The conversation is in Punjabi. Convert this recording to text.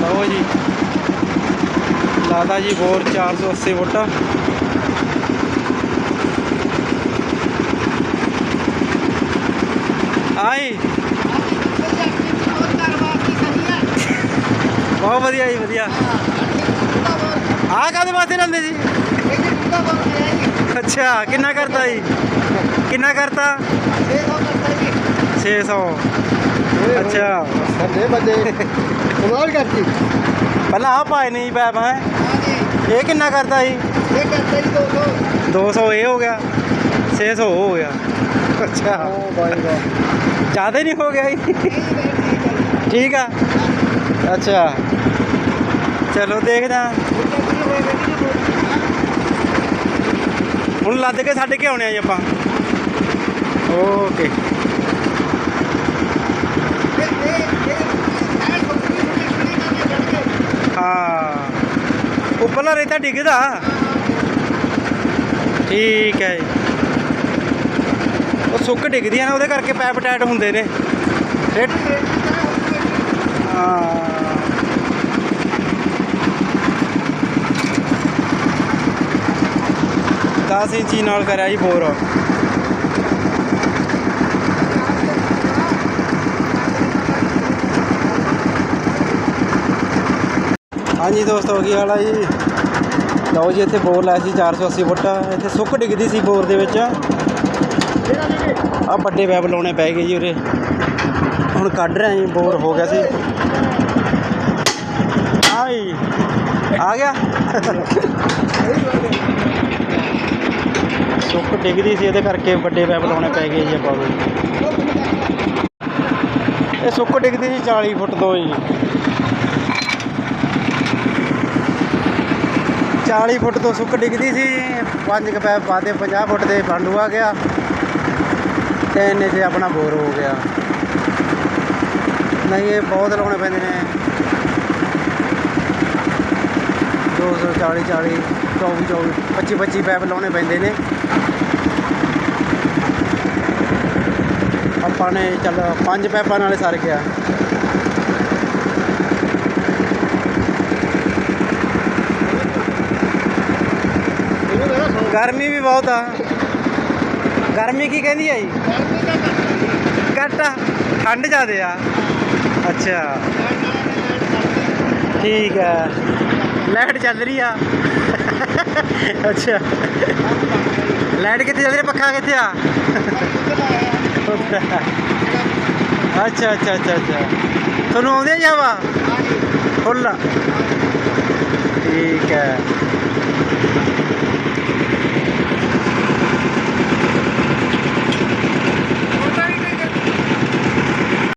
ਲਓ ਜੀ। ਲਾਦਾ ਜੀ ਬੋਰ 480 ਫੁੱਟ ਆਈ। ਬਹੁਤ ਵਧੀਆ ਜੀ, ਵਧੀਆ। ਆ ਕਾਦੇ ਵਾਸਤੇ ਲੈਂਦੇ ਜੀ? ਅੱਛਾ, ਕਿੰਨਾ ਕਰਤਾ ਜੀ? ਕਿੰਨਾ ਕਰਤਾ? 600 ਅੱਛਾ। ਬੰਦੇ। ਬੰਦੇ ਕਮਾਲ ਕਰਤੀ। ਪਹਿਲਾਂ ਆ ਪਾਏ ਨਹੀਂ ਪੈਪ ਹੈ? ਇਹ ਕਿੰਨਾ ਕਰਤਾ ਜੀ? ਇਹ ਕਰਤਾ ਜੀ 200 200 ਇਹ ਹੋ ਗਿਆ। 600 ਉਹ ਹੋ ਗਿਆ। ਅੱਛਾ। ਓ ਬਾਈ ਵਾਹ ਜ਼ਿਆਦਾ ਨਹੀਂ ਹੋ ਗਿਆ ਜੀ? ਠੀਕ ਆ। ਅੱਛਾ। ਚਲੋ ਦੇਖਦਾ। ਹੁਣ ਲੱਦ ਕੇ ਛੱਡ ਕੇ ਆਉਣੇ ਆ ਜੀ ਆਪਾਂ। ਓਕੇ ਹਾਂ। ਉੱਪਰਲਾ ਰੇਤਾ ਡਿੱਗਦਾ। ਠੀਕ ਹੈ ਜੀ। ਉਹ ਸੁੱਕ ਡਿੱਗਦੀਆਂ ਨੇ, ਉਹਦੇ ਕਰਕੇ ਪੈਪ ਟਾਈਟ ਹੁੰਦੇ ਨੇ। ਰੇਟ ਹਾਂ। ਦਸ ਇੰਚੀ ਨਾਲ ਕਰਿਆ ਜੀ ਬੋਰ। ਹਾਂਜੀ ਦੋਸਤੋ ਕੀ ਹਾਲ ਆ ਜੀ। ਲਓ ਜੀ, ਇੱਥੇ ਬੋਰ ਲਾਇਆ ਸੀ 480 ਫੁੱਟ। ਇੱਥੇ ਸੁੱਕ ਡਿੱਗਦੀ ਸੀ ਬੋਰ ਦੇ ਵਿੱਚ। ਆ ਵੱਡੇ ਪੈਪ ਲਾਉਣੇ ਪੈ ਗਏ ਜੀ ਉਰੇ। ਹੁਣ ਕੱਢ ਰਹੇ ਜੀ, ਬੋਰ ਹੋ ਗਿਆ ਸੀ। ਆਈ ਆ ਗਿਆ। ਸੁੱਕ ਡਿੱਗਦੀ ਸੀ, ਇਹਦੇ ਕਰਕੇ ਵੱਡੇ ਪੈਪ ਲਾਉਣੇ ਪੈ ਗਏ ਜੀ ਆਪਾਂ ਨੂੰ। ਇਹ ਸੁੱਕ ਡਿੱਗਦੀ ਸੀ 40 ਫੁੱਟ ਤੋਂ ਜੀ। 40 ਫੁੱਟ ਤੋਂ ਸੁੱਕ ਡਿੱਗਦੀ ਸੀ, ਪੰਜ ਕੁ ਪੈਪ ਪਾਦੇ 50 ਫੁੱਟ ਦੇ ਬਾਂਡੂ ਆ ਗਿਆ, ਤੇ ਇੰਨੇ 'ਚ ਆਪਣਾ ਬੋਰ ਹੋ ਗਿਆ। ਨਹੀਂ, ਇਹ ਬਹੁਤ ਲਾਉਣੇ ਪੈਂਦੇ ਨੇ। 240 40 24 24 25 25 ਪੈਪ ਲਾਉਣੇ ਪੈਂਦੇ ਨੇ। ਆਪਾਂ ਨੇ ਚੱਲ ਪੰਜ ਪੈਪਾਂ ਨਾਲੇ ਸਰ ਗਿਆ। ਗਰਮੀ ਵੀ ਬਹੁਤ ਆ। ਗਰਮੀ ਕੀ ਕਹਿੰਦੀ ਆ ਜੀ? ਘੱਟ ਆ। ਠੰਡ ਜ਼ਿਆਦੇ ਆ। ਅੱਛਾ। ਠੀਕ ਹੈ ਲਾਈਟ ਚੱਲ ਰਹੀ ਆ। ਅੱਛਾ। ਲਾਈਟ ਕਿੱਥੇ ਚੱਲ ਰਹੀ ਪੱਖਾ ਕਿੱਥੇ ਆ? ਅੱਛਾ ਅੱਛਾ ਅੱਛਾ ਅੱਛਾ। ਤੁਹਾਨੂੰ ਆਉਂਦੇ ਆ ਜਾਵਾ ਫੁੱਲ। ਠੀਕ ਹੈ